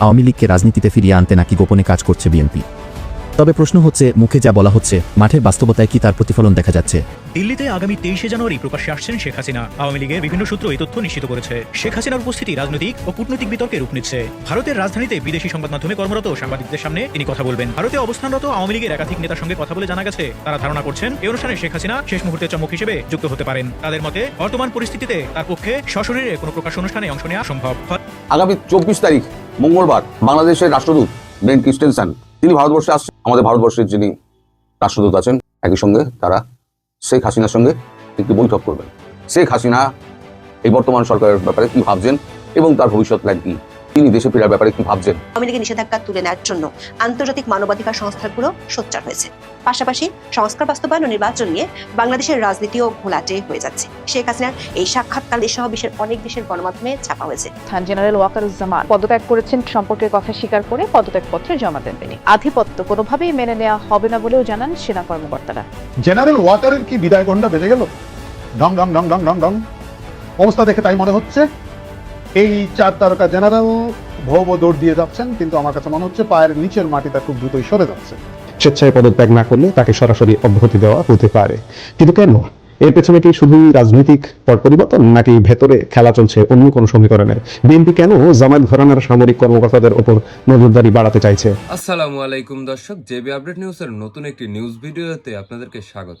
আওয়ামী লীগকে রাজনীতিতে ফিরিয়ে আনতে নাকি গোপনে কাজ করছে বিএনপি? তবে প্রশ্ন হচ্ছে, মুখে যা বলা হচ্ছে, মাঠের বাস্তবতায় কি তার প্রতিফলন দেখা যাচ্ছে? দিল্লিতে আগামী তেইশে জানুয়ারি প্রকাশ্যে আসছেন শেখ হাসিনা। আওয়ামী লীগের বিভিন্ন সূত্র এই তথ্য নিশ্চিত করেছে। শেখ হাসিনার উপস্থিতি রাজনৈতিক ও কূটনৈতিক বিতর্কে রূপ নিচ্ছে। ভারতের রাজধানীতে বিদেশি সংবাদ মাধ্যমে কর্মরত সাংবাদিকদের সামনে তিনি কথা বলবেন। ভারতে অবস্থানরত আওয়ামী লীগের একাধিক নেতার সঙ্গে কথা বলে জানা গেছে, তারা ধারণা করছেন এই অনুষ্ঠানে শেখ হাসিনা শেষ মুহূর্তের চমক হিসেবে যুক্ত হতে পারেন। তাদের মতে, বর্তমান পরিস্থিতিতে তার পক্ষে সশরীরে কোনো প্রকাশ অনুষ্ঠানে অংশ নেওয়া সম্ভব। আগামী চব্বিশ তারিখ, মঙ্গলবার, বাংলাদেশের রাষ্ট্রদূত বেন ক্রিস্টেনসন, তিনি ভারতবর্ষে আসছেন। আমাদের ভারতবর্ষের যিনি রাষ্ট্রদূত আছেন, একই সঙ্গে তারা শেখ হাসিনার সঙ্গে একটি বৈঠক করবেন। শেখ হাসিনা এই বর্তমান সরকারের ব্যাপারে কি ভাবছেন এবং তার ভবিষ্যৎ প্ল্যান কি? তিনি দেশে ফেরার ব্যাপারে কি ভাবছেন? আওয়ামী লীগের নিষেধাজ্ঞা তুলে নেওয়ার জন্য আন্তর্জাতিক মানবাধিকার সংস্থাগুলো সোচ্চার হয়েছে। পাশাপাশি সংস্কার বাস্তবায়ন ও নির্বাচন নিয়ে বাংলাদেশের রাজনীতিও ঘোলাটে হয়ে যাচ্ছে। শেখ হাসিনার এই সাক্ষাৎকার সহ বিশ্বের অনেক দেশের গণমাধ্যমে ছাপা হয়েছে। খান জেনারেল ওয়াকারুজ্জামান পদত্যাগ করেছেন সম্পর্কের কথা স্বীকার করে পদত্যাগপত্রে জমা দেন তিনি। আধিপত্য কোনোভাবেই মেনে নেওয়া হবে না বলেও জানান সেনা কর্মকর্তারা। জেনারেল ওয়াটারের কি বিদায় ঘণ্টা বেজে গেল? ডং ডং ডং ডং ডং ডং। অবস্থা দেখে তাই মনে হচ্ছে এই চার তারকা জেনারেল ভৌ ভৌ দৌড় দিয়ে যাচ্ছেন কিন্তু আমার কাছে মনে হচ্ছে পায়ের নিচের মাটিটা খুব দ্রুতই সরে যাচ্ছে। স্বেচ্ছায় পদত্যাগ না করলে তাকে সরাসরি অব্যাহতি দেওয়া হতে পারে। কিন্তু কেন? এর পেছনে কি শুধুই রাজনৈতিক পট পরিবর্তন নাকি ভেতরে খেলা চলছে অন্য কোনো সমীকরণের? বিএনপি কেন জামায়াত ঘরানার সামরিক কর্মকর্তাদের ওপর নজরদারি বাড়াতে চাইছে? আসসালামু আলাইকুম দর্শক জেবি আপডেট নিউজের নতুন একটি নিউজ ভিডিওতে আপনাদেরকে স্বাগত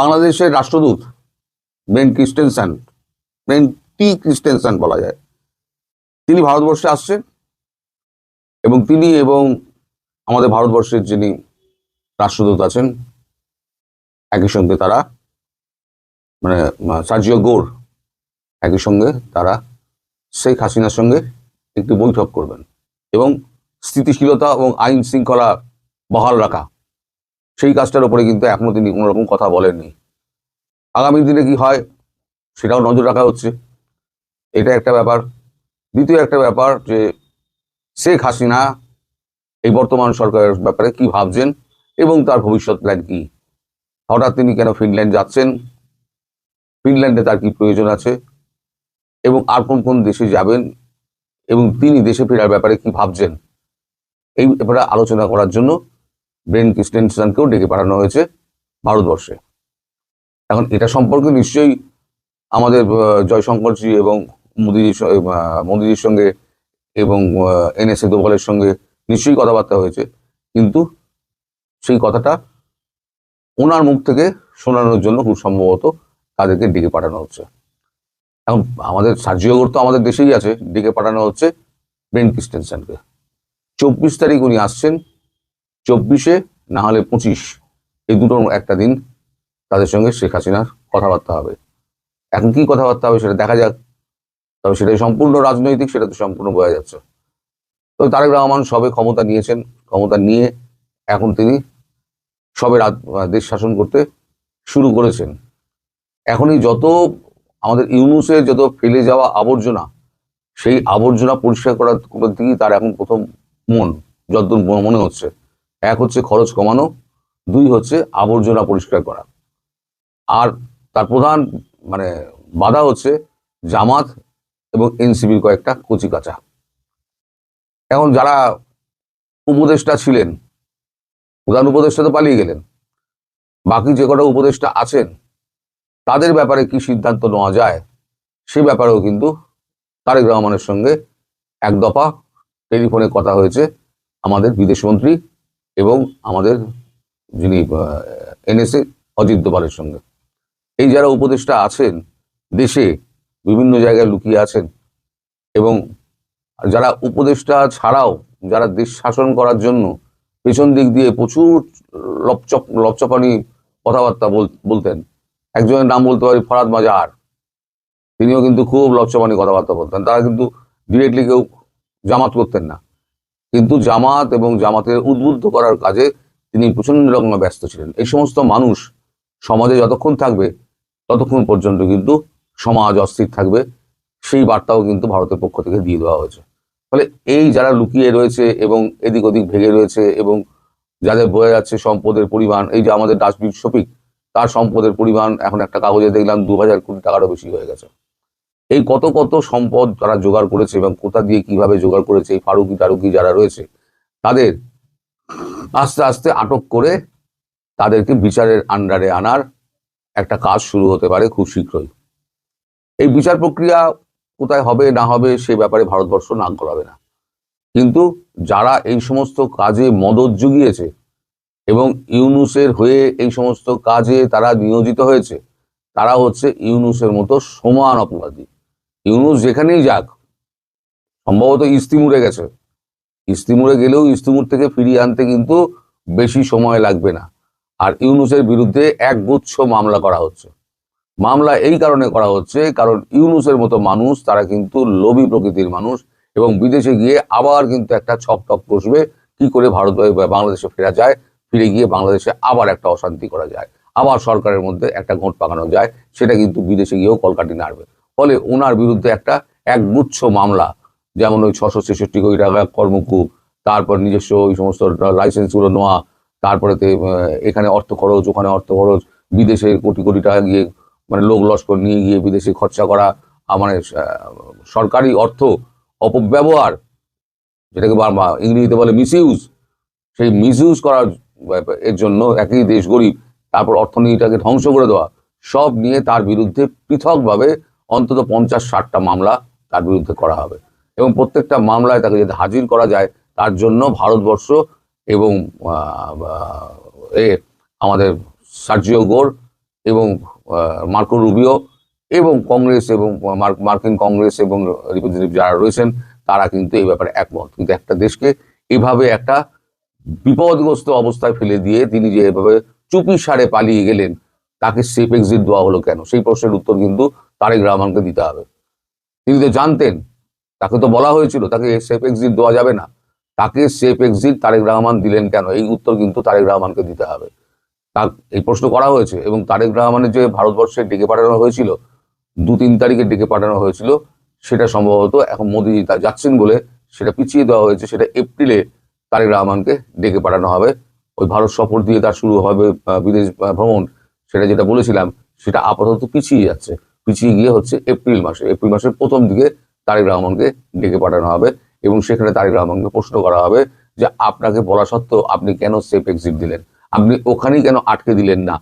বাংলাদেশের রাষ্ট্রদূত Ben Christensen Ben T Christensen বলা যায়। তিনি ভারতবর্ষে আসছেন এবং তিনি এবং আমাদের ভারতবর্ষের যিনি রাষ্ট্রদূত আছেন, একই সঙ্গে তারা মানে সার্জিও গোর, একই সঙ্গে তারা শেখ হাসিনার সঙ্গে একটি বৈঠক করবেন এবং স্থিতিশীলতা এবং আইন শৃঙ্খলা বহাল রাখা সেই কাজটার উপরে কিন্তু এখনও তিনি কোনো রকম কথা বলেননি। আগামী দিনে কি হয় সেটাও নজর রাখা হচ্ছে। এটা একটা ব্যাপার। দ্বিতীয় একটা ব্যাপার যে শেখ হাসিনা এই বর্তমান সরকারের ব্যাপারে কি ভাবছেন এবং তার ভবিষ্যৎ প্ল্যান কি? হঠাৎ তিনি কেন ফিনল্যান্ড যাচ্ছেন? ফিনল্যান্ডে তার কি প্রয়োজন আছে? এবং আর কোন কোন দেশে যাবেন? এবং তিনি দেশে ফেরার ব্যাপারে কি ভাবছেন? এই ব্যাপারে আলোচনা করার জন্য ব্রেন ক্রিস্টেনসনকেও ডেকে পাঠানো হয়েছে ভারতবর্ষে। এখন এটা সম্পর্কে নিশ্চয়ই আমাদের জয়শঙ্করজি এবং মোদিজির মোদিজির সঙ্গে এবং এন এনএসএ দোবলের সঙ্গে নিশ্চয়ই কথাবার্তা হয়েছে। কিন্তু সেই কথাটা ওনার মুখ থেকে শোনানোর জন্য খুব সম্ভবত তাদেরকে ডেকে পাঠানো হচ্ছে। এখন আমাদের সার্জিওগর তো আমাদের দেশেই আছে, ডেকে পাঠানো হচ্ছে ব্রেন ক্রিস্টেনসনকে চব্বিশ তারিখ উনি আসছেন চব্বিশে, না হলে পঁচিশ। এই দুটোর একটা দিন তাদের সঙ্গে শেখ হাসিনার কথাবার্তা হবে। এখন কি কথাবার্তা হবে সেটা দেখা যাক। তবে সেটাই সম্পূর্ণ রাজনৈতিক, সেটা তো সম্পূর্ণ বোঝা যাচ্ছে। তো তারেক রহমান সবে ক্ষমতা নিয়েছেন, ক্ষমতা নিয়ে এখন তিনি সবে দেশ শাসন করতে শুরু করেছেন। এখনই যত আমাদের ইউনুসের যত ফেলে যাওয়া আবর্জনা, সেই আবর্জনা পরিষ্কার করার দিকেই তার এখন প্রথম মন, যতদূর মনে হচ্ছে। এক হচ্ছে খরচ কমানো, দুই হচ্ছে আবর্জনা পরিষ্কার করা। আর তার প্রধান মানে বাধা হচ্ছে জামাত এবং এনসিবির কয়েকটা কচি কাঁচা। এখন যারা উপদেষ্টা ছিলেন, প্রধান উপদেষ্টা তো পালিয়ে গেলেন, বাকি যে কটা উপদেষ্টা আছেন, তাদের ব্যাপারে কি সিদ্ধান্ত নেওয়া যায়, সে ব্যাপারেও কিন্তু তারেক রহমানের সঙ্গে এক দফা টেলিফোনে কথা হয়েছে আমাদের বিদেশমন্ত্রী এবং আমাদের যিনি এনএসএ অজিত দোভালের সঙ্গে। এই যারা উপদেষ্টা আছেন, দেশে বিভিন্ন জায়গায় লুকিয়ে আছেন এবং যারা উপদেষ্টা ছাড়াও যারা দেশ শাসন করার জন্য পেছন দিক দিয়ে প্রচুর লপচপ, লপচপানি কথাবার্তা বল- বলতেন, একজনের নাম বলতে পারি ফরাদ মাজার, তিনিও কিন্তু খুব লচ্ছমানি কথাবার্তা বলতেন, তারা কিন্তু ডিরেক্টলি কেউ জামাত করতেন না। কিন্তু জামাত এবং জামাতের উদ্বুদ্ধ করার কাজে তিনি প্রচণ্ড রকমের ব্যস্ত ছিলেন। এই সমস্ত মানুষ সমাজে যতক্ষণ থাকবে, ততক্ষণ পর্যন্ত কিন্তু সমাজ অস্থির থাকবে। সেই বার্তাও কিন্তু ভারতের পক্ষ থেকে দিয়ে দেওয়া হয়েছে। ফলে এই যারা লুকিয়ে রয়েছে এবং এদিক ওদিক ভেঙে রয়েছে এবং যাদের বয়ে যাচ্ছে সম্পদের পরিমাণ, এই যে আমাদের ডাস্টবিন শফিক, তার সম্পদের পরিমাণ এখন একটা কাগজে দেখলাম দু হাজার কোটি টাকারও বেশি হয়ে গেছে। এই কত কত সম্পদ তারা জোগাড় করেছে এবং কোথা দিয়ে কীভাবে জোগাড় করেছে, এই ফারুকি টারুকি যারা রয়েছে, তাদের আস্তে আস্তে আটক করে তাদেরকে বিচারের আন্ডারে আনার একটা কাজ শুরু হতে পারে খুব শীঘ্রই। এই বিচার প্রক্রিয়া কোথায় হবে, না হবে, সে ব্যাপারে ভারতবর্ষ নাক গলাবে না। কিন্তু যারা এই সমস্ত কাজে মদত জুগিয়েছে এবং ইউনুসের হয়ে এই সমস্ত কাজে তারা নিয়োজিত হয়েছে, তারা হচ্ছে ইউনুসের মতো সমান অপরাধী। ইউনুস যেখানেই যাক, সম্ভবত ইস্তিমুরে গেছে। ইস্তিমুরে গেলেও ইস্তিমুর থেকে ফিরিয়ে আনতে কিন্তু বেশি সময় লাগবে না। আর ইউনুসের বিরুদ্ধে এক গুচ্ছ মামলা করা হচ্ছে। মামলা এই কারণে করা হচ্ছে, কারণ ইউনুসের মতো মানুষ, তারা কিন্তু লোভী প্রকৃতির মানুষ এবং বিদেশে গিয়ে আবার কিন্তু একটা ছক টক কষবে, কি করে ভারত বাংলাদেশে ফেরা যায়, ফিরে গিয়ে বাংলাদেশে আবার একটা অশান্তি করা যায়, আবার সরকারের মধ্যে একটা ঘোট পাকানো যায়, সেটা কিন্তু বিদেশে গিয়েও কলকাটি নাড়বে। ফলে ওনার বিরুদ্ধে একটা একগুচ্ছ মামলা, যেমন ওই ছশো ছেষট্টি কোটি টাকা কর্মকূপ তারপর নিজস্ব ওই সমস্ত লাইসেন্সগুলো নেওয়া, তারপরে এখানে অর্থ খরচ, ওখানে অর্থ খরচ, বিদেশে কোটি কোটি টাকা গিয়ে মানে লোক লস্কর নিয়ে গিয়ে বিদেশে খরচা করা মানে সরকারি অর্থ অপব্যবহার, যেটাকে ইংরেজিতে বলে মিসইউজ সেই মিসইউজ করার এর জন্য একই দেশ গরিব, তারপর অর্থনীতিটাকে ধ্বংস করে দেওয়া, সব নিয়ে তার বিরুদ্ধে পৃথকভাবে অন্তত পঞ্চাশ, ষাটটা মামলা তার বিরুদ্ধে করা হবে। এবং প্রত্যেকটা মামলায় তাকে যদি হাজির করা যায়, তার জন্য ভারতবর্ষ এবং এ আমাদের সার্জিও গোর এবং মার্কো রুবিও এবং কংগ্রেস এবং মার- মার্কিন কংগ্রেস এবং রিপ্রেজেন্টেটিভ যারা রয়েছেন, তারা কিন্তু এই ব্যাপারে একমত। কিন্তু একটা দেশকে এভাবে একটা বিপদগ্রস্ত অবস্থায় ফেলে দিয়ে তিনি যে এভাবে চুপি সারে পালিয়ে গেলেন, তাকে সেফ এক্সিট দেওয়া হলো কেন? সেই প্রশ্নের উত্তর কিন্তু তারেক রহমানকে দিতে হবে। তিনি তো জানতেন, তাকে তো বলা হয়েছিল, তাকে সেফ এক্সিট দেওয়া যাবে না। তাকে সেফ এক্সিট তারেক রহমান দিলেন কেন? এই উত্তর কিন্তু তারেক রহমানকে দিতে হবে। তার, এই প্রশ্ন করা হয়েছে এবং তারেক রহমানের যে ভারতবর্ষে ডেকে পাঠানো হয়েছিল, দু তিন তারিখে ডেকে পাঠানো হয়েছিল, সেটা সম্ভবত এখন মোদী তা- যাচ্ছেন বলে সেটা পিছিয়ে দেওয়া হয়েছে, সেটা এপ্রিলে তারেক রহমানকে ডেকে পাঠানো হবে। ওই ভারত সফর দিয়ে তার শুরু হবে বিদেশ ভ্রমণ, সেটা যেটা বলেছিলাম, সেটা আপাতত পিছিয়ে যাচ্ছে। পিছিয়ে গিয়ে হচ্ছে এপ্রিল মাসে। এপ্রিল মাসের প্রথম দিকে তারেক রহমানকে ডেকে পাঠানো হবে এবং সেখানে তারেক রহমানকে প্রশ্ন করা হবে যে আপনাকে বলা সত্ত্বেও আপনি কেন সেফ এক্সিট দিলেন? আপনি ওখানেই কেন আটকে দিলেন না?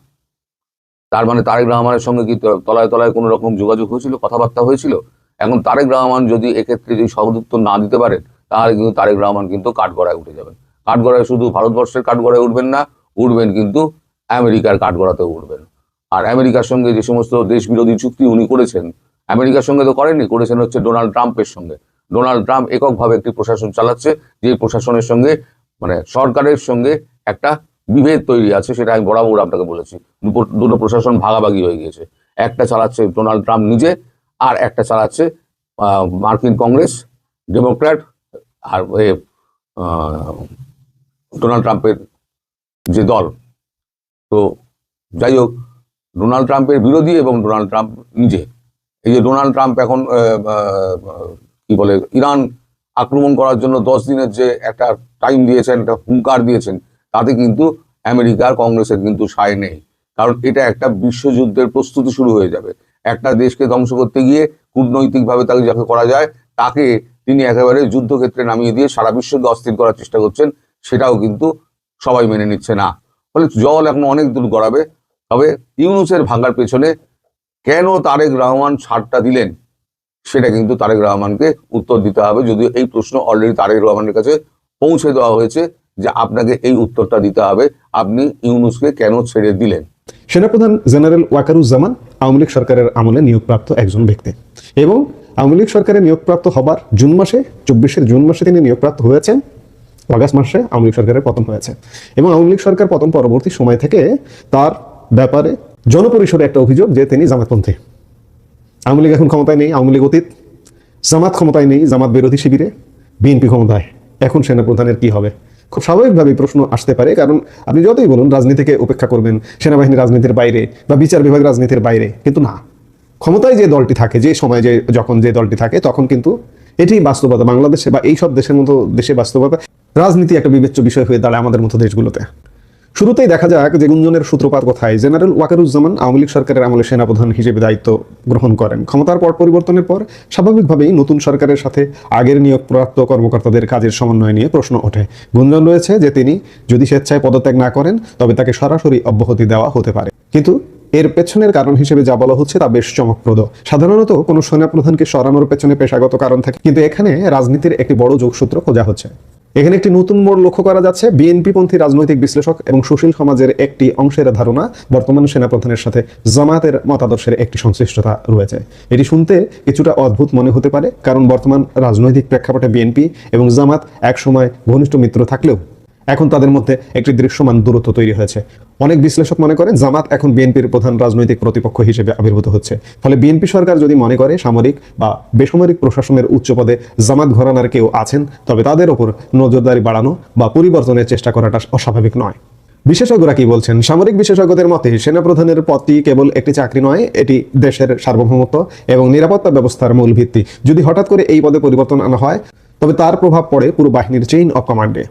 তার মানে তারেক রহমানের সঙ্গে কি তলায় তলায় কোনো রকম যোগাযোগ হয়েছিল? কথাবার্তা হয়েছিল? এখন তারেক রহমান যদি এক্ষেত্রে যদি উত্তর না দিতে পারেন, তাহলে কিন্তু তারেক রহমান কিন্তু কাঠগড়ায় উঠে যাবেন। কাঠগড়ায় শুধু ভারতবর্ষের কাঠগড়ায় উঠবেন না, উঠবেন কিন্তু আমেরিকার কাঠগড়াতেও উঠবেন। আর আমেরিকার সঙ্গে যে সমস্ত দেশ বিরোধী চুক্তি উনি করেছেন, আমেরিকার সঙ্গে তো করেননি, করেছেন হচ্ছে ডোনাল্ড ট্রাম্পের সঙ্গে। ডোনাল্ড ট্রাম্প এককভাবে একটি প্রশাসন চালাচ্ছে, যে প্রশাসনের সঙ্গে মানে সরকারের সঙ্গে একটা বিভেদ তৈরি আছে, সেটা আমি বরাবর আপনাকে বলেছি। দুটো- প্রশাসন ভাগাভাগি হয়ে গিয়েছে। একটা চালাচ্ছে ডোনাল্ড ট্রাম্প নিজে, আর একটা চালাচ্ছে মার্কিন কংগ্রেস, ডেমোক্র্যাট, আর ডোনাল্ড ট্রাম্পের যে দল। তো যাই হোক ডোনাল্ড ট্রাম্পের বিরোধী এবং ডোনাল্ড ট্রাম্প নিজে। এই যে ডোনাল্ড ট্রাম্প এখন কি বলে, ইরান আক্রমণ করার জন্য দশ দিনের যে একটা টাইম দিয়েছেন, একটা হুঙ্কার দিয়েছেন, তাতে কিন্তু আমেরিকার কংগ্রেসের কিন্তু সায় নেই। কারণ এটা একটা বিশ্বযুদ্ধের প্রস্তুতি শুরু হয়ে যাবে। একটা দেশকে ধ্বংস করতে গিয়ে কূটনৈতিকভাবে তাকে যাকে করা যায়, তাকে তিনি একেবারে যুদ্ধক্ষেত্রে নামিয়ে দিয়ে সারা বিশ্বকে অস্থির করার চেষ্টা করছেন, সেটাও কিন্তু সবাই মেনে নিচ্ছে না। ফলে জল এখন অনেক দূর গড়াবে তবে ইউনুসের ভাঙার পেছনে কেন তারেক রহমান ছাড়টা দিলেন, সেটা কিন্তু তারেক রহমানকে উত্তর দিতে হবে। যদিও এই প্রশ্ন অলরেডি তারেক রহমানের কাছে পৌঁছে দেওয়া হয়েছে যে আপনাকে এই উত্তরটা দিতে হবে, আপনি ইউনুসকে কেন ছেড়ে দিলেন? সেনাপ্রধান জেনারেল ওয়াকারুজ্জামান আওয়ামী লীগ সরকারের আমলে নিয়োগপ্রাপ্ত একজন ব্যক্তি এবং আওয়ামী লীগ সরকারে নিয়োগপ্রাপ্ত হবার জুন মাসে চব্বিশের জুন মাসে তিনি নিয়োগপ্রাপ্ত হয়েছেন। অগাস্ট মাসে আওয়ামী লীগ সরকারের পতন হয়েছে এবং আওয়ামী লীগ সরকার পতন পরবর্তী সময় থেকে তার ব্যাপারে জনপরিসরে একটা অভিযোগ যে তিনি জামাতপন্থী। আওয়ামী লীগ এখন ক্ষমতায় নেই, আওয়ামী লীগ অতীত। জামাত ক্ষমতায় নেই, জামাত বিরোধী শিবিরে বিএনপি ক্ষমতায়। এখন সেনাপ্রধানের কি হবে? খুব স্বাভাবিকভাবে প্রশ্ন আসতে পারে, কারণ আপনি যতই বলুন, রাজনীতিকে উপেক্ষা করবেন সেনাবাহিনী রাজনীতির বাইরে বা বিচার বিভাগ রাজনীতির বাইরে, কিন্তু না। ক্ষমতায় যে দলটি থাকে, যে সময় যে, যখন যে দলটি থাকে, তখন কিন্তু এটি বাস্তবতা। বাংলাদেশে বা এই সব দেশের মতো দেশে বাস্তবতা, রাজনীতি একটা বিবেচ্য বিষয় হয়ে দাঁড়ায় আমাদের মতো দেশগুলোতে। শুরুতেই দেখা যাক যে গুঞ্জনের সূত্রপাত কোথায়। জেনারেল ওয়াকারুজ্জামান আওয়ামী লীগ সরকারের আমলে সেনাপ্রধান হিসেবে দায়িত্ব গ্রহণ করেন। ক্ষমতার পর পরিবর্তনের পর স্বাভাবিকভাবেই নতুন সরকারের সাথে আগের নিয়োগপ্রাপ্ত কর্মকর্তাদের কাজের সমন্বয় নিয়ে প্রশ্ন ওঠে। গুঞ্জন রয়েছে যে তিনি যদি স্বেচ্ছায় পদত্যাগ না করেন, তবে তাকে সরাসরি অব্যাহতি দেওয়া হতে পারে। কিন্তু এর পেছনের কারণ হিসেবে যা বলা হচ্ছে তা বেশ চমকপ্রদ। সাধারণত কোনো সেনাপ্রধানকে সরানোর পেছনে পেশাগত কারণ থাকে, কিন্তু এখানে রাজনীতির একটি বড় যোগসূত্র খোঁজা হচ্ছে। এখানে একটি নতুন মোড় লক্ষ্য করা যাচ্ছে। বিএনপিপন্থী রাজনৈতিক বিশ্লেষক এবং সুশীল সমাজের একটি অংশের ধারণা বর্তমান সেনাপ্রধানের সাথে জামাতের মতাদর্শের একটি সংশ্লিষ্টতা রয়েছে। এটি শুনতে কিছুটা অদ্ভুত মনে হতে পারে, কারণ বর্তমান রাজনৈতিক প্রেক্ষাপটে বিএনপি এবং জামাত একসময় ঘনিষ্ঠ মিত্র থাকলেও এখন তাদের মধ্যে একটি দৃশ্যমান দূরত্ব তৈরি হয়েছে। অনেক বিশ্লেষক মনে করেন জামাত এখন বিএনপির প্রধান রাজনৈতিক প্রতিপক্ষ হিসেবে আবির্ভূত হচ্ছে। ফলে বিএনপি সরকার যদি মনে করে সামরিক বা বেসামরিক প্রশাসনের উচ্চ পদে জামাত ঘরানার কেউ আছেন, তবে তাদের ওপর নজরদারি বাড়ানো বা পরিবর্তনের চেষ্টা করাটা অস্বাভাবিক নয়। বিশেষজ্ঞরা কি বলছেন? সামরিক বিশেষজ্ঞদের মতে, সেনাপ্রধানের পদটি কেবল একটি চাকরি নয়, এটি দেশের সার্বভৌমত্ব এবং নিরাপত্তা ব্যবস্থার মূল ভিত্তি। যদি হঠাৎ করে এই পদে পরিবর্তন আনা হয়, তবে তার প্রভাব পড়ে পুরো বাহিনীর চেইন অফ কমান্ডে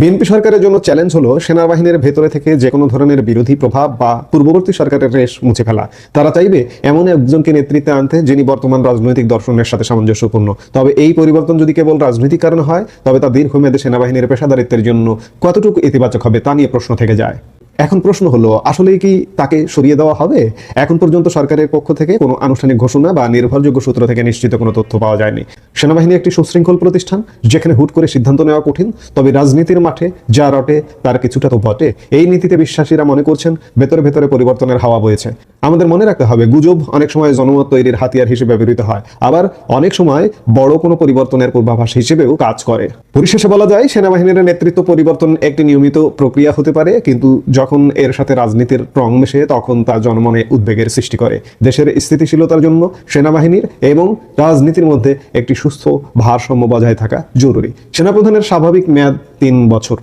বিএনপি সরকারের জন্য চ্যালেঞ্জ হলো সেনাবাহিনীর ভেতরে থেকে যে কোনো ধরনের বিরোধী প্রভাব বা পূর্ববর্তী সরকারের রেশ মুছে ফেলা। তারা চাইবে এমন একজনকে নেতৃত্বে আনতে যিনি বর্তমান রাজনৈতিক দর্শনের সাথে সামঞ্জস্যপূর্ণ। তবে এই পরিবর্তন যদি কেবল রাজনৈতিক কারণে হয়, তবে তা দীর্ঘমেয়াদে সেনাবাহিনীর পেশাদারিত্বের জন্য কতটুকু ইতিবাচক হবে তা নিয়ে প্রশ্ন থেকে যায়। এখন প্রশ্ন হলো, আসলেই কি তাকে সরিয়ে দেওয়া হবে? এখন পর্যন্ত সরকারের পক্ষ থেকে কোনো আনুষ্ঠানিক ঘোষণা বা নির্ভরযোগ্য সূত্র থেকে নিশ্চিত কোনো তথ্য পাওয়া যায়নি। সেনাবাহিনী একটি সুশৃঙ্খল প্রতিষ্ঠান, যেখানে হুট করে সিদ্ধান্ত নেওয়া কঠিন, তবে রাজনীতির মাঠে যা রটে তার কিছুটা তো বটে। এই নীতিতে বিশ্বাসীরা মনে করছেন, ভেতরে ভেতরে পরিবর্তনের হাওয়া বয়েছে। আমাদের মনে রাখতে হবে, গুজব অনেক সময় জনমত তৈরির হাতিয়ার হিসেবে ব্যবহৃত হয়। আবার অনেক সময় বড় কোনো পরিবর্তনের পূর্বাভাস হিসেবেও কাজ করে। পরিশেষে বলা যায়, সেনাবাহিনীর নেতৃত্ব পরিবর্তন একটি নিয়মিত প্রক্রিয়া হতে পারে, কিন্তু যখন এর সাথে রাজনীতির রং মেশে, তখন তা জনমনে উদ্বেগের সৃষ্টি করে। দেশের স্থিতিশীলতার জন্য সেনাবাহিনীর এবং রাজনীতির মধ্যে একটি সুস্থ ভারসাম্য বজায় থাকা জরুরি। সেনাপ্রধানের স্বাভাবিক মেয়াদ তিন বছর।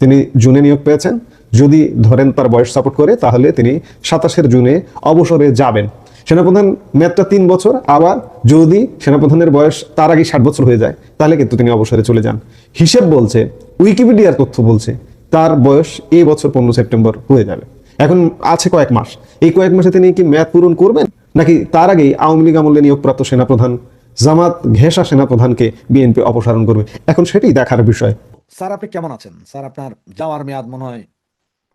তিনি জুনে নিয়োগ পেয়েছেন। যদি ধরেন তার বয়স সাপোর্ট করে, তাহলে তিনি সাতাশের জুনে অবসরে যাবেন। সেনাপ্রধান মেয়াদটা তিন বছর। আবার যদি সেনাপ্রধানের বয়স তার আগে ষাট বছর হয়ে যায়, তাহলে কিন্তু তিনি অবসরে চলে যান। হিসেব বলছে, উইকিপিডিয়ার তথ্য বলছে তার বয়স এই বছর পনেরো সেপ্টেম্বর হয়ে যাবে। এখন আছে কয়েক মাস। এই কয়েক মাসে তিনি কি মেয়াদ পূরণ করবেন? নাকি তার আগেই আওয়ামী লীগ আমলে নিয়োগপ্রাপ্ত সেনাপ্রধান জামাত ঘেঁষা সেনাপ্রধানকে বিএনপি অপসারণ করবে? এখন সেটাই দেখার বিষয়। স্যার, আপনি কেমন আছেন? স্যার, আপনার যাওয়ার মেয়াদ মনে হয়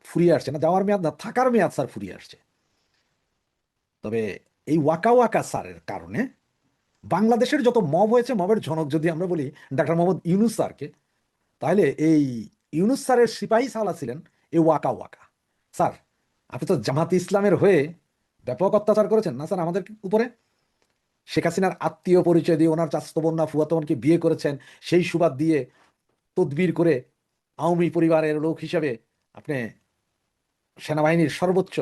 ফুরিয়ে আসছে না? যাওয়ার মেয়াদ না, থাকার মেয়াদ স্যার ফুরিয়ে আসছে। তবে এই ওয়াকা ওয়াকা স্যারের কারণে বাংলাদেশের যত মব হয়েছে, মবের জনক যদি আমরা বলি, ডাক্তার মোহাম্মদ ইউনুস স্যারকে, তাহলে এই ইউনুস স্যারের সিপাহী সালা ছিলেন এ ওয়াকা ওয়াকা। স্যার, আপনি তো জামাত ইসলামের হয়ে ব্যাপক অত্যাচার করেছেন। না স্যার, আমাদের উপরে? শেখ হাসিনার আত্মীয় পরিচয় দিয়ে ওনার চাস্তো বোন না ফুয়াতো বিয়ে করেছেন, সেই সুবাদ দিয়ে তদবির করে আওয়ামী পরিবারের লোক হিসেবে আপনি সেনাবাহিনীর সর্বোচ্চ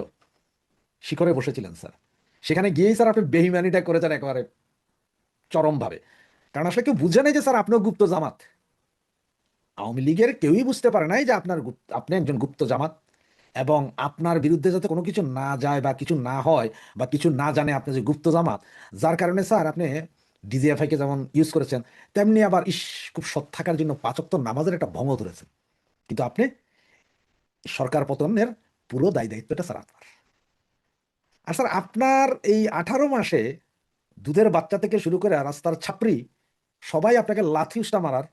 শিখরে বসেছিলেন স্যার। সেখানে গিয়েই স্যার আপনি বেহিমানিটা করেছেন একেবারে চরমভাবে। কারণ আসলে কেউ বুঝে নেই যে স্যার আপনিও গুপ্ত জামাত। আওয়ামী লীগের কেউই বুঝতে পারে নাই যে আপনার আপনি একজন গুপ্ত জামাত। এবং আপনার বিরুদ্ধে যাতে কোনো কিছু না যায় বা কিছু না হয় বা কিছু না জানে আপনি যে গুপ্ত জামাত, যার কারণে স্যার আপনি ডিজিএফআই কে যেমন ইউজ করেছেন, তেমনি আবার ইস, খুব সৎ থাকার জন্য পাচক নামাজের একটা ভঙ্গ ধরেছেন। কিন্তু আপনি সরকার পতনের পুরো দায় দায়িত্বটা স্যার আপনার। আর স্যার আপনার এই আঠারো মাসে দুধের বাচ্চা থেকে শুরু করে রাস্তার ছাপরি সবাই আপনাকে লাথি উষ্টা মারার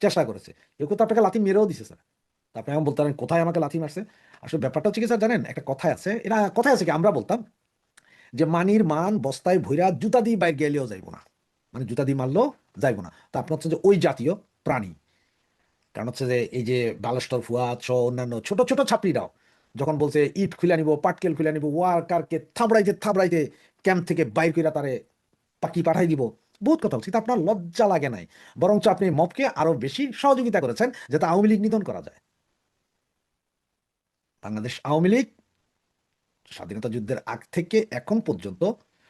চেষ্টা করেছে। কেউ তো আপনাকে লাথি মেরেও দিছে, স্যার। আপনি এখন বলতে পারেন, কোথায় আমাকে লাথি মারছে? আসলে ব্যাপারটা হচ্ছে কি, স্যার, জানেন, একটা কথায় আছে। এটা কথায় আছে কি, আমরা বলতাম যে মানির মান বস্তায় ভৈরা জুতা দিয়ে বাইর গেলেও যাইব না। মানে জুতা দিয়ে মারলেও যাইব না। তা আপনার হচ্ছে যে ওই জাতীয় প্রাণী। কারণ হচ্ছে যে এই যে বালেশ্বর ফুয়াদ সহ অন্যান্য ছোট ছোট ছাত্রীরাও যখন বলছে, ইট খুলে নিব, পাটকেল খুলে নিব, ওয়ার্কারকে থাবড়াইতে থাবড়াইতে ক্যাম্প থেকে বাইর করে তারে পাকি পাঠাই দিব বহুত কথা বলছি আপনার লজ্জা লাগে নাই। বরঞ্চ আপনি মবকে আরও বেশি সহযোগিতা করেছেন, যাতে আওয়ামী লীগ নিধন করা যায়। বাংলাদেশ আওয়ামী লীগ স্বাধীনতা যুদ্ধের আগ থেকে এখন পর্যন্ত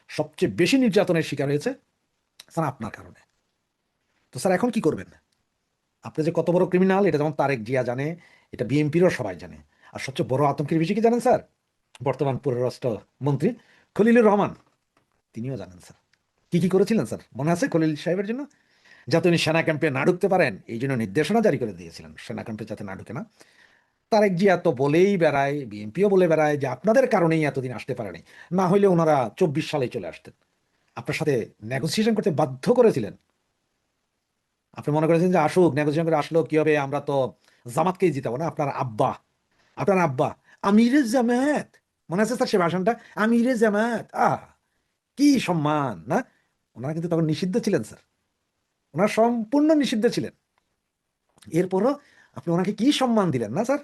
সবচেয়ে বেশি নির্যাতনের শিকার হয়েছে স্যার আপনার কারণে। তো স্যার এখন কি করবেন? আপনি যে কত বড় ক্রিমিনাল এটা যেমন তারেক জিয়া জানে, এটা বিএনপিরও সবাই জানে। আর সবচেয়ে বড় আতঙ্কের বিষয় কি জানেন স্যার বর্তমান পররাষ্ট্র মন্ত্রী খলিলুর রহমান, তিনিও জানেন স্যার কি কি করেছিলেন, স্যার? মনে আছে খলিল সাহেবের জন্য? যাতে উনি সেনা ক্যাম্পে না ঢুকতে পারেন, এই জন্য নির্দেশনা জারি করে দিয়েছিলেন, সেনা ক্যাম্পে যাতে না ঢুকে না। তারেক জিয়া তো বলেই বেড়ায়, বিএনপিও বলে বেড়ায় যে আপনাদের কারণেই এতদিন আসতে পারেনি, না হইলে ওনারা চব্বিশ সালেই চলে আসতেন। আপনার সাথে নেগোসিয়েশন করতে বাধ্য করেছিলেন। আপনি মনে করেছেন যে আসুক নেগোসিয়েশন করে আসলো, কি হবে? আমরা তো জামাতকেই জিতাবো না, আপনার আব্বা। আপনার আব্বা, আমিরে জামাত। মনে আছে স্যার সে ভাষণটা? আমিরে জামাত। আহ, কি সম্মান, না? ওনারা কিন্তু তখন নিষিদ্ধ ছিলেন, স্যার। ওনারা সম্পূর্ণ নিষিদ্ধ ছিলেন। এরপরও আপনি ওনাকে কি সম্মান দিলেন, না, স্যার?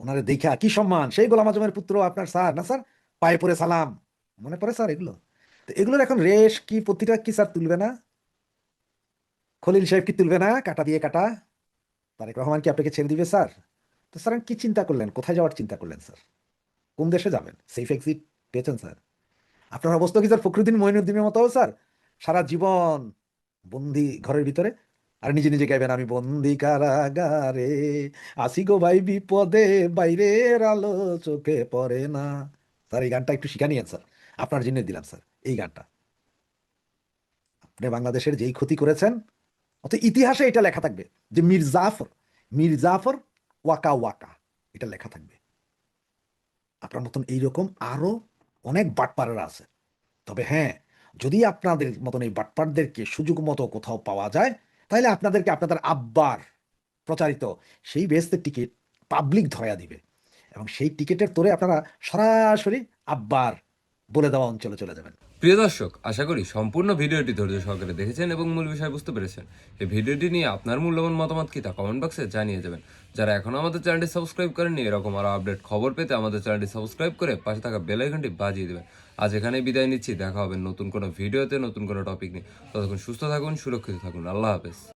ওনারে দেখা কি সম্মান? সেই গোলাম আজমের পুত্র আপনার, স্যার, না, স্যার? পায়ে পরে সালাম। মনে পড়ে, স্যার, এগুলো? তো এগুলোর এখন রেশ কি, প্রতিটা কি, স্যার, তুলবে না? খলিল সাহেব কি তুলবে না? কাটা দিয়ে কাটা? তারেক রহমান কি আপনাকে ছেড়ে দিবে, স্যার? তো স্যার কি চিন্তা করলেন? কোথায় যাওয়ার চিন্তা করলেন, স্যার? কোন দেশে যাবেন? সেফ এক্সিট পেয়েছেন, স্যার? আপনার অবস্থা কি, স্যার? ফখরুদ্দিন মঈনুদ্দিনের মতো, স্যার? সারা জীবন বন্দি ঘরের ভিতরে? আর নিজে নিজে গাইবেন, আমি বন্দি কারাগারে আসি গো ভাই, বিপদে বাইরের আলো চোখে পড়ে না। স্যার, এই গানটা একটু শিখা নিয়েন, স্যার। আপনার জন্য দিলাম, স্যার, এই গানটা। আপনি বাংলাদেশের যেই ক্ষতি করেছেন, অত ইতিহাসে এটা লেখা থাকবে, যে মীর জাফর মীর জাফর ওয়াকা ওয়াকা, এটা লেখা থাকবে। আপনার মতন এইরকম আরও অনেক বাটপাড়ারা আছে। তবে হ্যাঁ যদি আপনাদের মতন এই বাটপারদেরকে সুযোগ মতো কোথাও পাওয়া যায়, তাহলে আপনাদেরকে আপনাদের আব্বার প্রচারিত সেই বেস্তের টিকিট পাবলিক ধরা দিবে এবং সেই টিকিটের তোরে আপনারা সরাসরি আব্বার বলে দেওয়া অঞ্চলে চলে যাবেন। প্রিয় দর্শক, আশা করি সম্পূর্ণ ভিডিওটি ধৈর্য সহকারে দেখেছেন এবং মূল বিষয় বুঝতে পেরেছেন। এই ভিডিওটি নিয়ে আপনার মূল্যবান মতামত কি তা কমেন্ট বক্সে জানিয়ে দেবেন। যারা এখনও আমাদের চ্যানেলটি সাবস্ক্রাইব করেননি, এরকম আরও আপডেট খবর পেতে আমাদের চ্যানেলটি সাবস্ক্রাইব করে পাশে থাকা বেল আইকনটি বাজিয়ে দেবেন। আজ এখানেই বিদায় নিচ্ছি, দেখা হবে নতুন কোনো ভিডিওতে, নতুন কোনো টপিক নিয়ে। ততক্ষণ সুস্থ থাকুন, সুরক্ষিত থাকুন। আল্লাহ হাফেজ।